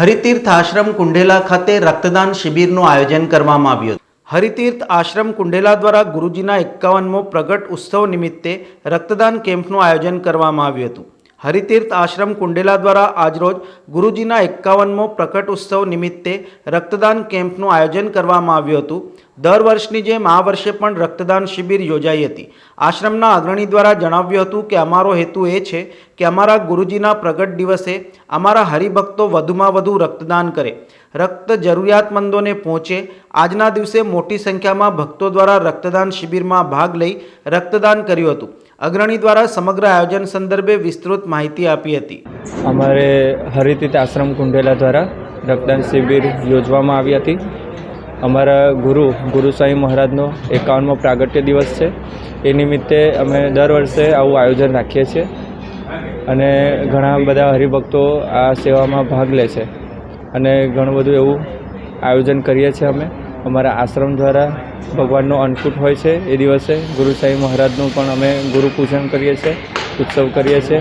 હરિતીર્થ આશ્રમ કુંડેલા ખાતે રક્તદાન શિબિરનું આયોજન કરવામાં આવ્યું હરિતીર્થ આશ્રમ કુંડેલા દ્વારા ગુરુજીના એકાવનમો પ્રગટ ઉત્સવ નિમિત્તે રક્તદાન કેમ્પનું આયોજન કરવામાં આવ્યું હતું. હરિતીર્થ આશ્રમ કુંડેલા દ્વારા આજરોજ ગુરુજીના એકાવનમો પ્રકટ ઉત્સવ નિમિત્તે રક્તદાન કેમ્પનું આયોજન કરવામાં આવ્યું હતું. દર વર્ષની જેમ આ વર્ષે પણ રક્તદાન શિબિર યોજાઈ હતી. આશ્રમના અગ્રણી દ્વારા જણાવ્યું હતું કે અમારો હેતુ એ છે કે અમારા ગુરુજીના પ્રગટ દિવસે અમારા હરિભક્તો વધુમાં વધુ રક્તદાન કરે. રક્ત જરૂરિયાતમંદોને પહોંચે. આજના દિવસે મોટી સંખ્યામાં ભક્તો દ્વારા રક્તદાન શિબિરમાં ભાગ લઈ રક્તદાન કર્યું હતું. અગ્રણી દ્વારા સમગ્ર આયોજન સંદર્ભે વિસ્તૃત માહિતી આપી હતી. અમારે હરિતિત આશ્રમ કુંડેલા દ્વારા રક્તદાન શિબિર યોજવામાં આવી હતી. અમારા ગુરુ ગુરુ સાંઈ મહારાજનો એકાવનમો પ્રાગટ્ય દિવસ છે. એ નિમિત્તે અમે દર વર્ષે આવું આયોજન રાખીએ છીએ અને ઘણા બધા હરિભક્તો આ સેવામાં ભાગ લે છે અને ઘણું બધું એવું આયોજન કરીએ છીએ અમે. અમારા આશ્રમ દ્વારા ભગવાનનો અન્નકૂટ હોય છે એ દિવસે ગુરુ સાંઈ મહારાજનું પણ અમે ગુરુ પૂજન કરીએ છીએ, ઉત્સવ કરીએ છીએ.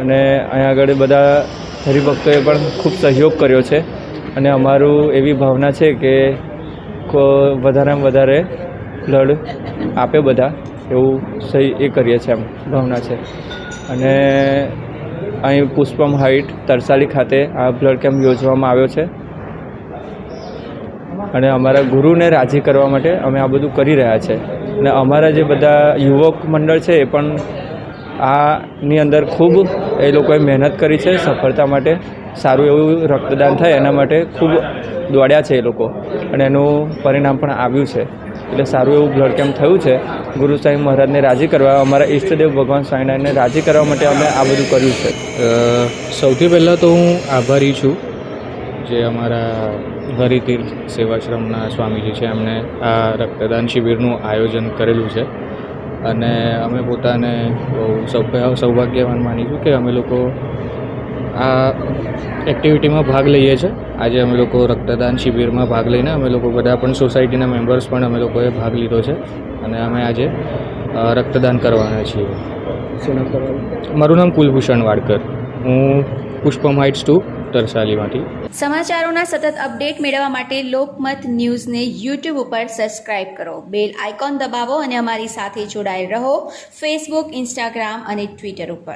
અને અહીંયા આગળ બધા હરિભક્તોએ પણ ખૂબ સહયોગ કર્યો છે. અને અમારું એવી ભાવના છે કે વધારેમાં વધારે બ્લડ આપે બધા, એવું સહી એ કરીએ છીએ એમ ભાવના છે. અને અહીં પુષ્પમ હાઇટ તરસાલી ખાતે આ બ્લડ કેમ્પ યોજવામાં આવ્યો છે. અને અમારા ગુરુને રાજી કરવા માટે અમે આ બધું કરી રહ્યા છે. અને અમારા જે બધા યુવક મંડળ છે એ પણ આની અંદર ખૂબ એ લોકોએ મહેનત કરી છે સફળતા માટે. સારું એવું રક્તદાન થાય એના માટે ખૂબ દોડ્યા છે એ લોકો. અને એનું પરિણામ પણ આવ્યું છે. એટલે સારું એવું બ્લડ કેમ્પ થયું છે. ગુરુ સાંઈ મહારાજને રાજી કરવા, અમારા ઈષ્ટદેવ ભગવાન સ્વામિનારાયણને રાજી કરવા માટે અમે આ બધું કર્યું છે. સૌથી પહેલાં તો હું આભારી છું જે અમારા હરિતીર્થ સેવાશ્રમના સ્વામીજી છે એમણે આ રક્તદાન શિબિરનું આયોજન કરેલું છે. અને અમે પોતાને બહુ સૌ- સૌભાગ્યવાન માનીશું કે અમે લોકો આ એક્ટિવિટીમાં ભાગ લઈએ છીએ. આજે અમે લોકો રક્તદાન શિબિરમાં ભાગ લઈને અમે લોકો બધા પણ સોસાયટીના મેમ્બર્સ પણ અમે લોકોએ ભાગ લીધો છે અને અમે આજે રક્તદાન કરવાના છીએ. મારું નામ કુલભૂષણ વાડકર. હું પુષ્પમ હાઇટ્સ ટુ તરસાલીમાંથી. સમાચારોના સતત અપડેટ મેળવવા માટે લોકમત ન્યૂઝને યુટ્યુબ ઉપર સબસ્ક્રાઇબ કરો. બેલ આઇકોન દબાવો અને અમારી સાથે જોડાયેલ રહો. ફેસબુક ઇન્સ્ટાગ્રામ અને ટ્વિટર ઉપર.